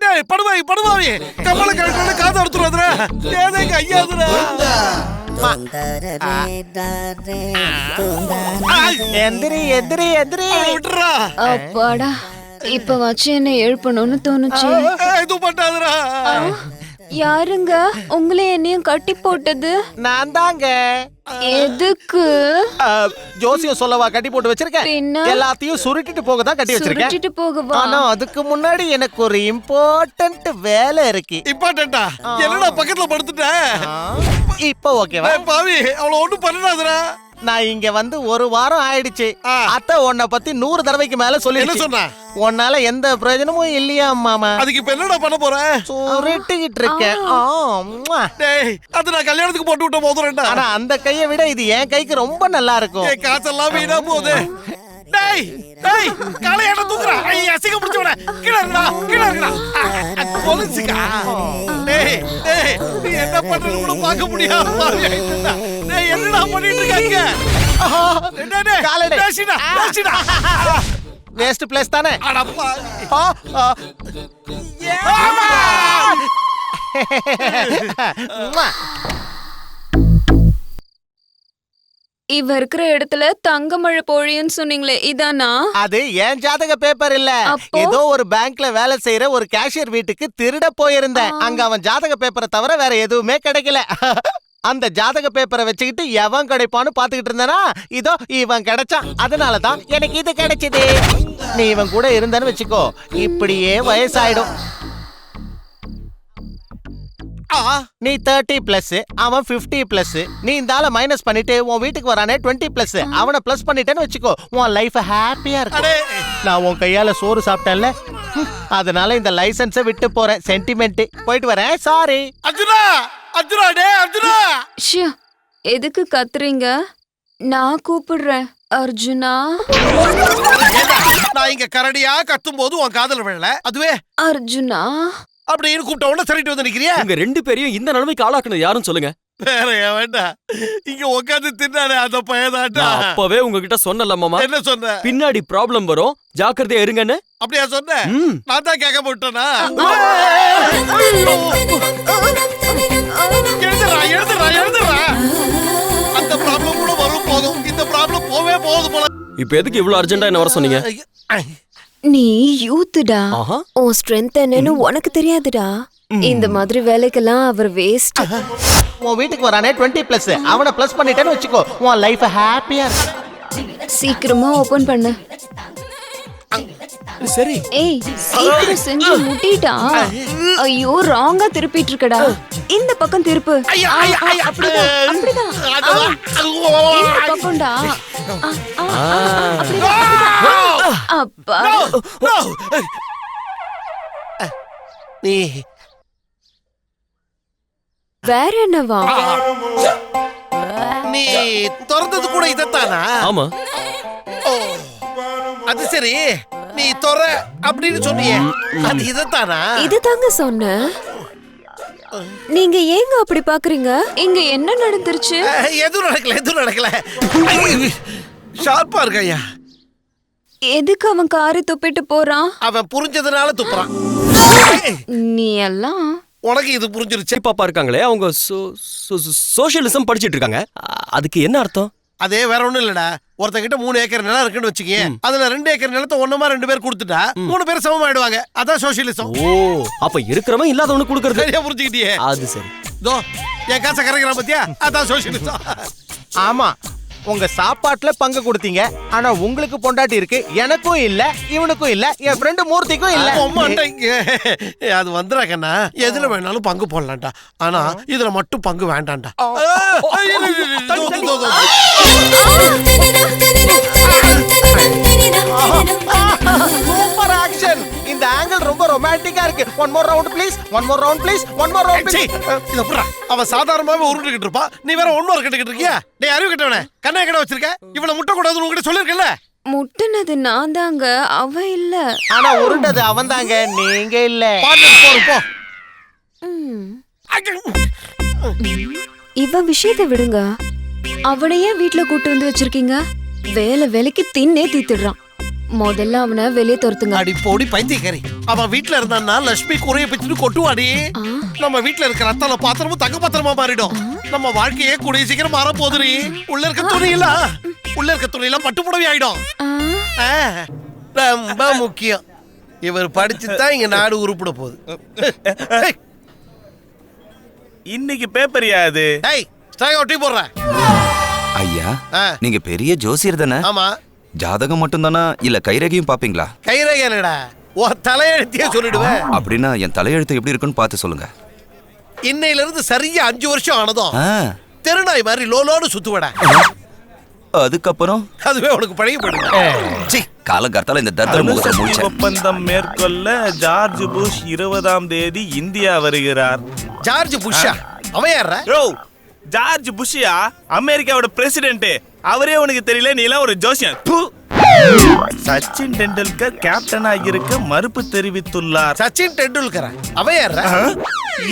டேய் படுவாய் படுவாய். கமல கழுத்துல காது எடுத்துறாதுடா ஏதேங்க ஐயாதுடா எந்திரி எந்திரி எந்திரி. விட்டுறா அப்பாடா இப்ப வச்சு என்ன எழுப்பணும்னு தோணுச்சு. இது பண்ணாதுடா. யாருங்க? உங்களே என்னையும் கட்டி போட்டது? நான் தாங்க எதுக்கு ஜோசியம் சொல்லவா கட்டி போட்டு வச்சிருக்கேன்? எல்லாத்தையும் சுருட்டிட்டு போக தான் கட்டி வச்சிருக்கேன். சுருட்டிட்டு போகவா? ஆனா அதுக்கு முன்னாடி எனக்கு ஒரு இம்பார்ட்டன்ட் வேலை இருக்கு. இம்பார்ட்டண்டா என்னடா பக்கத்துல படுத்துட்ட? ஆ, இப்போ ஓகேவா பாவி அவள ஒண்ணும் பண்ணாதுடா. நான் இங்க வந்து ஒரு வாரம் ஆயிடுச்சு. அத்தை உன்னை பத்தி நூறு தடவைக்கு மேல என்ன சொல்லி சொன்னா? உன்னால எந்த பிரயோஜனமும் இல்லையா மாமா? அதுக்கு இப்ப என்னடா பண்ண போற? சுருட்டிக்கிட்டு இருக்கேன் ஆ, ம்வா. டேய் அது நான் கல்யாணத்துக்கு போட்டு விட்ட மோதிரம்டா. ஆனா அந்த கையை விட இது என் கைக்கு ரொம்ப நல்லா இருக்கும். ஏய் காசெல்லாம் வீணா போகுது. டேய் டேய் காலையாட தூக்குறா ஐய் அசிங்க பிடிச்ச விட கீழ இருக்கடா கீழ இருக்கடா பொலிச்சுக்கா டேய் டேய் நீ என்ன பண்றது கூட பார்க்க முடியாம ஆயிட்டுடா. டேய் என்னடா பண்ணிட்டு இருக்காங்க டேய் டேய் காலடி. பேசிடா பேசிடா. வேஸ்ட் பிளேஸ் தானே? அடப்பா ஆ, இவ இருக்கிற இடத்துல தங்க மழை பொழியும்னு சொன்னீங்களே இதானா? அது என் ஜாதக பேப்பர் இல்ல. அப்போ? ஏதோ ஒரு பேங்க்ல வேலை செய்யற ஒரு கேஷியர் வீட்டுக்கு திருட போயிருந்தேன். அங்க அவன் ஜாதக பேப்பரை தவிர வேற எதுவுமே கிடைக்கல. அந்த ஜாதக பேப்பரை வச்சுக்கிட்டு எவன் கிடைப்பான்னு பாத்துக்கிட்டு இருந்தனா இதோ இவன் கிடைச்சான். அதனாலதான் எனக்கு இது கிடைச்சது. நீ இவன் கூட இருந்தன்னு வச்சுக்கோ இப்படியே வயசாயிடும். ஆ? நீ தேர்ட்டி பிளஸ் அவன் 50 பிளஸ் நீ இந்த ஆளை மைனஸ் பண்ணிட்டு உன் வீட்டுக்கு வரானே டுவெண்ட்டி பிளஸ் அவனை பிளஸ் பண்ணிட்டேன்னு வச்சுக்கோ. உன் லைஃப் ஹாப்பியா இருக்கும். அடே! நான் உன் கையால சோறு சாப்பிட்டேன்ல. அதனால இந்த லைசன்ஸை விட்டு போறேன். சென்டிமெண்ட் போயிட்டு வரேன். சாரி அர்ஜுனா! அர்ஜுனா டேய் அர்ஜுனா! ஷியா எதுக்கு கத்துறீங்க? நான் கூப்பிடுறேன். அர்ஜுனா? நான் இங்க கரடியா கத்தும் போது உன் காதல் விழல? அதுவே? அர்ஜுனா? அப்படின்னு கூப்பிட்ட உடனே சரிட்டு வந்து நிக்கிறியா? உங்க ரெண்டு பேரையும் இந்த நிலைமைக்கு ஆளாக்குனது யாருன்னு சொல்லுங்க. வேற ஏன் வேண்டாம் இங்க உட்காந்து தின்னானே அந்த பையதாட்டா அப்பவே உங்ககிட்ட சொன்னல மாமா. என்ன சொன்ன? பின்னாடி ப்ராப்ளம் வரும். ஜாக்கிரதையா இருங்கன்னு. அப்படியா சொன்ன? நான் தான் கேட்க போட்டேனா எழுதுறா எழுதுறா எழுதுறா அந்த ப்ராப்ளம் கூட வரும் போதும். இந்த ப்ராப்ளம் போவே போகுது போல. இப்போ எதுக்கு இவ்வளவு அர்ஜென்ட்டா என்ன வர சொன்னீங்க? நீ யூத்துடா. உன் ஸ்ட்ரென்த் என்னன்னு உனக்கு தெரியாதுடா. இந்த மாதிரி வேலைக்கெல்லாம் அவர் வேஸ்ட் உன் வீட்டுக்கு வரானே டுவெண்ட்டி பிளஸ் அவனை பிளஸ் பண்ணிட்டேன்னு வச்சுக்கோ. உன் லைஃப் ஹாப்பியா சீக்கிரமா ஓபன் பண்ணு. சரி. ஏய் சீக்கிரம் செஞ்சு முட்டிட்டா ஐயோ ராங்கா திருப்பிட்டு இருக்கடா. இந்த பக்கம் திருப்பு. அப்படிதான் அப்படிதான்? இந்த பக்கம்டா. ஆ, ஆ, ஆ. அப்பா. No! நீ. வேற என்னவா? நீ திறந்தது கூட இதத்தானா? ஆமா. ஓ அது சரி. நீ தொற அப்படின்னு சொன்னியே. அது இதத்தானா? இது தாங்க சொன்னேன் நீங்க ஏங்க அப்படி பாக்குறீங்க? இங்க என்ன நடந்துருச்சு? எதுவும் நடக்கல எதுவும் நடக்கல. ஷார்ப்பா இருக்க ஐயா. எதுக்கு அவன் காரை துப்பிட்டு போறான்? அவன் புரிஞ்சதுனால துப்புறான். நீ எல்லாம் உனக்கு இது புரிஞ்சிருச்சு. சரி பாப்பா இருக்காங்களே அவங்க சோஷியலிசம் படிச்சிட்டு இருக்காங்க. அதுக்கு என்ன அர்த்தம்? அதே வேற ஒண்ணும் இல்லடா. ஒருத்தங்கிட்ட மூணு ஏக்கர் நிலம் இருக்குன்னு வச்சுக்கயே அதுல ரெண்டு ஏக்கர் நிலத்தை ஒண்ணுமா ரெண்டு பேர் கொடுத்துட்டா மூணு பேர் சமமாயிடுவாங்க அதான் சோசியலிசம். ஓ அப்ப இருக்கிறவன் இல்லாதவனு கொடுக்கறது. சரியா புரிஞ்சுக்கிட்டியே? அது சரி. தோ என் காசை கரைக்கிறான் பத்தியா? அதான் சோசியலிசம். ஆமா. உங்க சாப்பாட்டுல பங்கு கொடுத்தீங்க ஆனா உங்களுக்கு பொண்டாட்டி இருக்கு எனக்கும் இல்ல இவனுக்கும் இல்ல என் ஃப்ரெண்டு மூர்த்திக்கும் இல்ல அம்மாண்டைங்க. அது வந்துடா கண்ணா எதுல வேணாலும் பங்கு போடலாம்டா ஆனா இதுல மட்டும் பங்கு வேண்டாம்டா. Super action. இந்த ஆங்கிள் ரொம்ப ரொமான்டிக்கா இருக்கு. One more round please one more round please one more round please இத புடுறா. அவன் சாதாரணமாவே உருண்டுகிட்டு இருப்பான் நீ வேற ஒன்னொரு கட்டுக்கிட்டு இருக்கியா? டேய் அறிவு கட்டவனே. கண்ணா கடை வச்சிருக்க? இவனை முட்டை கூடாதுன்னு சொல்லிருக்கல முட்டுனது நான் தாங்க. அவ இல்ல. ஆனா உருண்டது அவன்தாங்க நீங்க இல்ல. பாட்டு போறோம் போ. இவன் விஷயத்தை விடுங்க. அவனையே வீட்ல கூட்டு வந்து வச்சிருக்கீங்க? வேலை வேலைக்கு தின்னே தீத்துடுறான் முதல்ல அவனை வெளியே துரத்துங்க. அடி போடி பைத்தியக்காரி. அவன் வீட்ல இருந்தான்னா லட்சுமி குறைய பிச்சுட்டு கொட்டுவாடி. நம்ம வீட்ல இருக்கிற அத்தனை பாத்திரமும் தங்க பாத்திரமா மாறிடும். நம்ம வாழ்க்கையே கூடிய சீக்கிரம் மாற போதுரி உள்ள இருக்க துணி இல்ல உள்ள இருக்க துணி எல்லாம் பட்டு புடவை ஆயிடும். ரொம்ப முக்கியம். இவர் படிச்சு தான் இங்க நாடு உருப்பிட போகுது. இன்னைக்கு பேப்பர் யாது டேய் ஸ்ட்ரைக் ஒட்டி போடுறேன். ஐயா ஆ. நீங்க பெரிய ஜோசியர் தானே? ஆமா. ஜாதகம் மட்டும்தானா? இல்ல கைரேகையும் பாப்பீங்களா? கைரேகை என்னடா? உன் தலையெழுத்தியே சொல்லிடுவேன். அப்படின்னா என் தலையெழுத்து எப்படி இருக்குன்னு பார்த்து சொல்லுங்க. இன்னையில இருந்து சரியா அஞ்சு வருஷம் ஆனதும் ஆ, தெருநாய் மாதிரி லோலோன்னு சுத்துவடா. அதுக்கப்புறம்? அதுவே உனக்கு பழகி போயிடுங்க சி காலங்கார்த்தால இந்த தர்தர் முகத்தை அணுசக்தி முடிச்சேன். ஒப்பந்தம் மேற்கொள்ள ஜார்ஜ் புஷ் இருபதாம் தேதி இந்தியா வருகிறார். ஜார்ஜ் புஷ்ஷா? அவன் யாரா ஜார்ஜ் புஷ்யா அமெரிக்காவோட பிரசிடென்ட் அவரே உனக்கு தெரியல நீ எல்லாம் ஒரு ஜோசியன். சச்சின் டெண்டுல்கர் கேப்டனா இருக்க மறுப்பு தெரிவித்துள்ளார். சச்சின் டெண்டுல்கர்? அவன் யாரா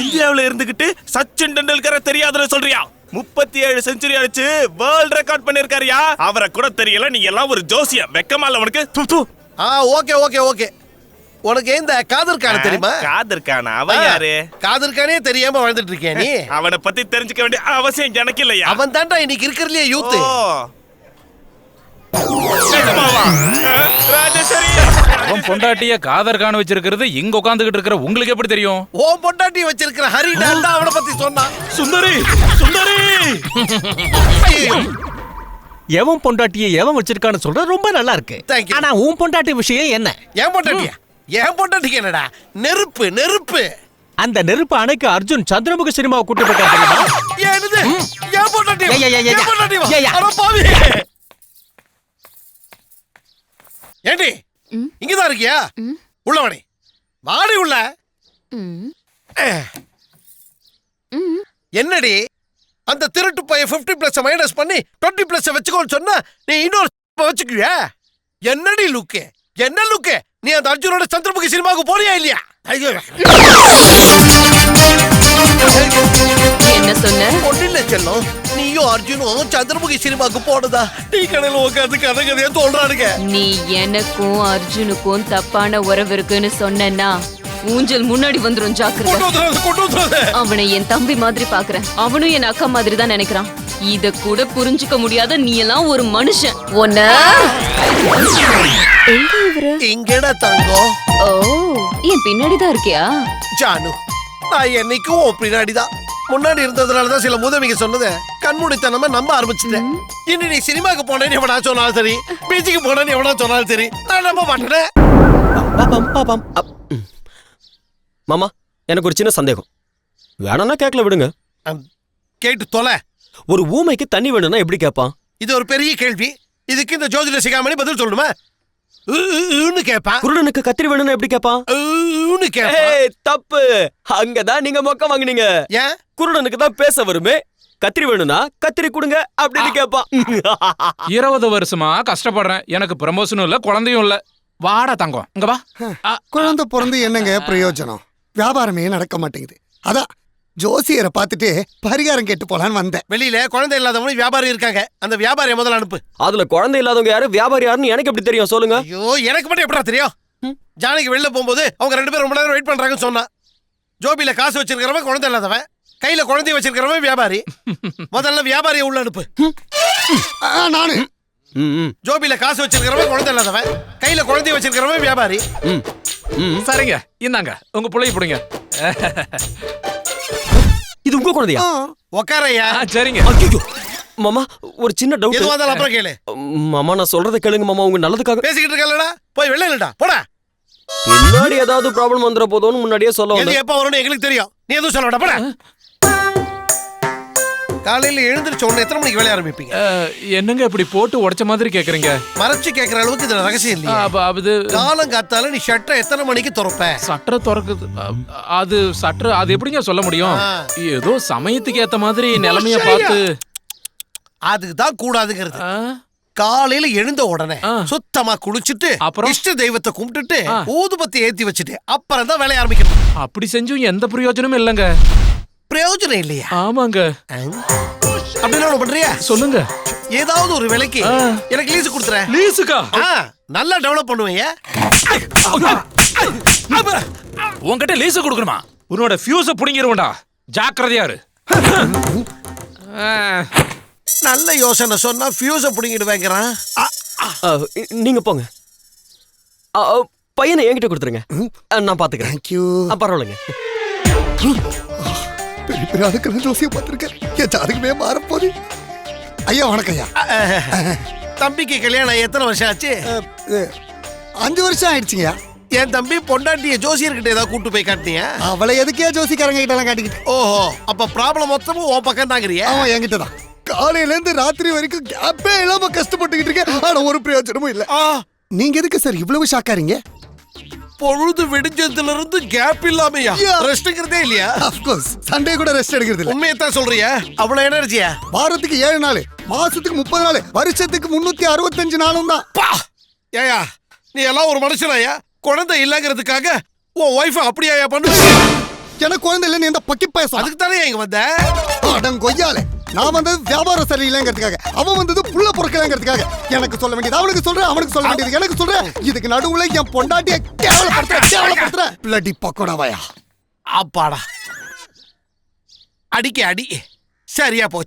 இந்தியாவுல இருந்துகிட்டு சச்சின் டெண்டுல்கரை தெரியாதுன்னு சொல்றியா? முப்பத்தி ஏழு செஞ்சுரி அடிச்சு வேர்ல்ட் ரெக்கார்ட் பண்ணிருக்காருயா அவரை கூட தெரியல நீ எல்லாம் ஒரு ஜோசியம். வெக்கமா இல்ல உனக்கு. து, து. ஆ ஓகே ஓகே ஓகே. உனக்கு இந்த காதர் கான தெரியுமா? காதர் கானா அவன் யாரு? காதர் கானே தெரியாம வாழ்ந்துட்டு இருக்கியா நீ. அவனை பத்தி தெரிஞ்சுக்க வேண்டிய அவசியம் எனக்கு இல்லையா? அவன் தான்டா இன்னைக்கு இருக்கிறதுலயே யூத் ஓ. நிஜமாவா? ஆ, ராஜேஸ்வரி. அவன் பொண்டாட்டிய காதர் காண வச்சிருக்கிறது இங்க உட்காந்துகிட்டு இருக்கிற உங்களுக்கு எப்படி தெரியும்? ஓம் பொண்டாட்டி வச்சிருக்கிற ஹரி தான் அவனை பத்தி சொன்னான். சுந்தரி சுந்தரி. எவன் பொண்டாட்டியை எவன் வச்சிருக்கான்னு சொல்ற ரொம்ப நல்லா இருக்கு. ஆனா உன் பொண்டாட்டி விஷயம் என்ன? ஏன் பொண்டாட்டியா? ஏன் பொண்டாட்டிக்கு என்னடா? நெருப்பு நெருப்பு. அந்த நெருப்பு அணைக்கு அர்ஜுன் சந்திரமுக சினிமாவை கூட்டு போயிட்டான் ஏண்டி? இங்கதான் இருக்கியா? உள்ள வாடி. வாடி உள்ள. என்னடி? அந்த திருட்டு பையன் 50 பிளஸ் மைனஸ் பண்ணி 20 பிளஸ் வச்சுக்கோன்னு சொன்னா நீ இன்னொரு வச்சுக்குவிய என்னடி லுக்கு என்ன லுக்கு நீ அந்த அர்ஜுனோட சந்திரமுகி சினிமாவுக்கு போறியா இல்லையா? ஐயோ என்ன சொன்ன? ஒன்றில்ல செல்லம். நீயும் அர்ஜுனும் சந்திரமுகி சினிமாவுக்கு போனதா? டீ கடையில உட்காந்து கதை கதையா சொல்றானுங்க நீ எனக்கும் அர்ஜுனுக்கும் தப்பான உறவு இருக்குன்னு சொன்னேன்னா ஊஞ்சல் முன்னாடி வந்துரும் ஜாக்கிரதை. கொண்டு வந்துடாத கொண்டு வந்துடாத அவனை என் தம்பி மாதிரி பாக்குறேன். அவனும் என் அக்கா மாதிரி தான் நினைக்கிறான். இத கூட புரிஞ்சுக்க முடியாத நீ எல்லாம் ஒரு மனுஷன். ஒன்ன எங்க இவரு? இங்கடா தங்கம். ஓ என் பின்னாடி தான் இருக்கியா? ஜானு நான் என்னைக்கும் உன் பின்னாடிதான். முன்னாடி இருந்ததுனால தான் சில முதவிங்க சொன்னது கண்மூடித்தனமா நம்ப ஆரம்பிச்சுட்டேன். இனி நீ சினிமாக்கு போனேன்னு எவனா சொன்னாலும் சரி பீச்சுக்கு போனேன்னு எவனா சொன்னாலும் சரி நான் நம்ப மாட்டேனே. மாமா எனக்கு ஒரு சின்ன சந்தேகம். வேணும்னா கேட்கல விடுங்க. கேட்டு தொலை. ஒரு ஊமைக்கு தண்ணி வேணும்னா எப்படி கேட்பான்? இது ஒரு பெரிய கேள்வி. இதுக்கு இந்த ஜோதிட சிகாமணி பதில் சொல்லணுமா? உ, உன்னு கேட்பான். குருடனுக்கு கத்திரி வேணும்னா எப்படி கேட்பான்? உ, உன்னு கேட்பான். ஏய், தப்பு. அங்கதான் நீங்க மொக்க வாங்குனீங்க. ஏன்? குருடனுக்கு தான் பேச வருமே. கத்திரி வேணும்னா கத்திரி கொடுங்க அப்படின்னு கேட்பான். இருபது வருஷமா கஷ்டப்படுறேன். எனக்கு ப்ரமோஷனும் இல்ல குழந்தையும் இல்ல. வாடா தங்கம். இங்க வா. ஆ, குழந்தை பிறந்து என்னங்க பிரயோஜனம்? வியாபாரமே நடக்க மாட்டேங்குது. அதான் ஜோசியரை பார்த்துட்டு பரிகாரம் கேட்டு போலான்னு வந்தேன். வெளியில குழந்தை இல்லாதவங்க வியாபாரி இருக்காங்க. அந்த வியாபாரியை முதல்ல அனுப்பு. அதுல குழந்தை இல்லாதவங்க யாரு? வியாபாரி யாருன்னு எனக்கு எப்படி தெரியும்? சொல்லுங்க. ஐயோ எனக்கு மட்டும் எப்படா தெரியும்? ஜானகி வெளில போகும்போது அவங்க ரெண்டு பேரும் ரொம்ப நேரம் வெயிட் பண்றாங்கன்னு சொன்னா. ஜோபில காசு வச்சிருக்கிறவன் குழந்தை இல்லாதவன். கையில குழந்தைய வச்சிருக்கிறவன் வியாபாரி. முதல்ல வியாபாரியை உள்ள அனுப்பு. நானு. ஜோபில காசு வச்சிருக்கிறவன் குழந்தை இல்லாதவன். கையில குழந்தைய வச்சிருக்கிறவன் வியாபாரி. ம், ம். சரிங்க. இந்தாங்க. உங்க பிள்ளைய பிடிங்க. இது உங்க குழந்தையா? உக்காரையா? சரிங்க. மாமா ஒரு சின்ன எதுவா டவுட் இருந்தாலும் அப்புறம் கேளு. மாமா நான் சொல்றதை கேளுங்க மாமா உங்க நல்லதுக்காக. பேசிக்கிட்டு இருக்கலடா போய் வெளில இல்லடா போடா. பின்னாடி ஏதாவது ப்ராப்ளம் வந்துட போதோன்னு முன்னாடியே சொல்ல எப்ப வரும்னு எங்களுக்கு தெரியும். நீ எதுவும் சொல்ல வேண்டாம் போடா காலையில எழுந்திருச்ச உடனே எத்தனை மணிக்கு வேலைய ஆரம்பிப்பீங்க என்னங்க இப்படி போட்டு உடைச்ச மாதிரி கேக்குறீங்க மறைச்சு கேட்கற அளவுக்கு இதுல ரகசியம் இல்லையா அது காலம் காத்தால நீ ஷட்டரை எத்தனை மணிக்கு திறப்ப சட்டரை திறக்குது அது சட்டரை அது எப்படிங்க சொல்ல முடியும். ஏதோ சமயத்துக்கு ஏத்த மாதிரி நிலைமைய. பார்த்து அதுக்கு தான் கூடாதுங்கிறது காலையில எழுந்த உடனே. சுத்தமா குளிச்சுட்டு அப்புறம்? இஷ்ட தெய்வத்தை கும்பிட்டுட்டு. ஊதுபத்தி ஏத்தி வச்சுட்டு அப்புறம் தான் வேலைய ஆரம்பிக்கணும் அப்படி செஞ்சும் எந்த பிரயோஜனமும் இல்லைங்க பிரயோஜனம் இல்லையா? ஆமாங்க. அப்படின்னா ஒண்ணு பண்றியா? சொல்லுங்க. ஏதாவது ஒரு விலைக்கு எனக்கு லீஸ் கொடுத்துறேன். லீஸுக்கா ஆ, நல்லா டெவலப் பண்ணுவீங்க உன்கிட்ட லீஸ் கொடுக்கணுமா? உன்னோட ஃபியூஸ புடிங்கிருவண்டா ஜாக்கிரதையா இரு. ஆ, நல்ல யோசனை சொன்னா ஃபியூஸ புடிங்கிட்டு வைக்கிறான் ஆ, நீங்க போங்க. ஆ, ஆ, பையனை என்கிட்ட கொடுத்துருங்க. ஆ, நான் பாத்துக்கிறேன். தேங்க்யூ ஆ, பரவாயில்லைங்க. பெரிய பெரிய அதுக்கெல்லாம் ஜோசியை பார்த்துருக்கேன். என் ஜாதகமே மாறப்போகுது? ஐயா வணக்கம் ஐயா தம்பிக்கு கல்யாணம் எத்தனை வருஷம் ஆச்சு? அஞ்சு வருஷம் ஆயிடுச்சுங்கய்யா. என் தம்பி பொண்டாட்டிய ஜோசியர்கிட்ட ஏதாவது கூட்டு போய் காட்டினியா? அவளை எதுக்கே ஜோசிக்காரங்க கிட்ட எல்லாம் காட்டிக்கிட்டு? ஓஹோ அப்ப ப்ராப்ளம் மொத்தமும் உன் பக்கம் தாங்கிறியா? அவன் என்கிட்ட தான் காலையில இருந்து ராத்திரி வரைக்கும் கேப்பே இல்லாம கஷ்டப்பட்டுக்கிட்டு இருக்கேன். ஆனா ஒரு பிரயோஜனமும் இல்ல. நீங்க எதுக்கு சார் இவ்வளவு ஷாக்காரீங்க பொழுது விடிஞ்சதுல இருந்து கேப் இல்லாமையா. ரெஸ்ட்ங்கிறதே இல்லையா? அப்கோர்ஸ் சண்டே கூட ரெஸ்ட் எடுக்கிறது இல்ல உண்மையத்தான் சொல்றியா. அவ்வளவு எனர்ஜியா வாரத்துக்கு ஏழு நாள் மாசத்துக்கு முப்பது நாள் வருஷத்துக்கு முன்னூத்தி அறுபத்தஞ்சு நாளும் தான். ஏயா நீ எல்லாம் ஒரு மனுஷனாயா? குழந்தை இல்லங்கிறதுக்காக உன் ஒய்ஃப் அப்படியா பண்ணு எனக்கு குழந்தை இல்ல நீ எந்த பக்கி பேச அதுக்கு தானே இங்க வந்த? அடங்கொய்யாலே நான் வந்தது வியாபாரம் சரியில்லைங்கிறதுக்காக அவன் வந்தது புள்ள பொறுக்கலைங்கிறதுக்காக. எனக்கு சொல்ல வேண்டியது அவனுக்கு சொல்றேன் அவனுக்கு சொல்ல வேண்டியது எனக்கு சொல்றேன். இதுக்கு நடுவுல என் பொண்டாட்டிய கேவலப்படுத்துற கேவலப்படுத்துற பிள்ளடி பக்கோடாவாயா அப்பாடா. அடிக்க அடி. சரியா போச்சு.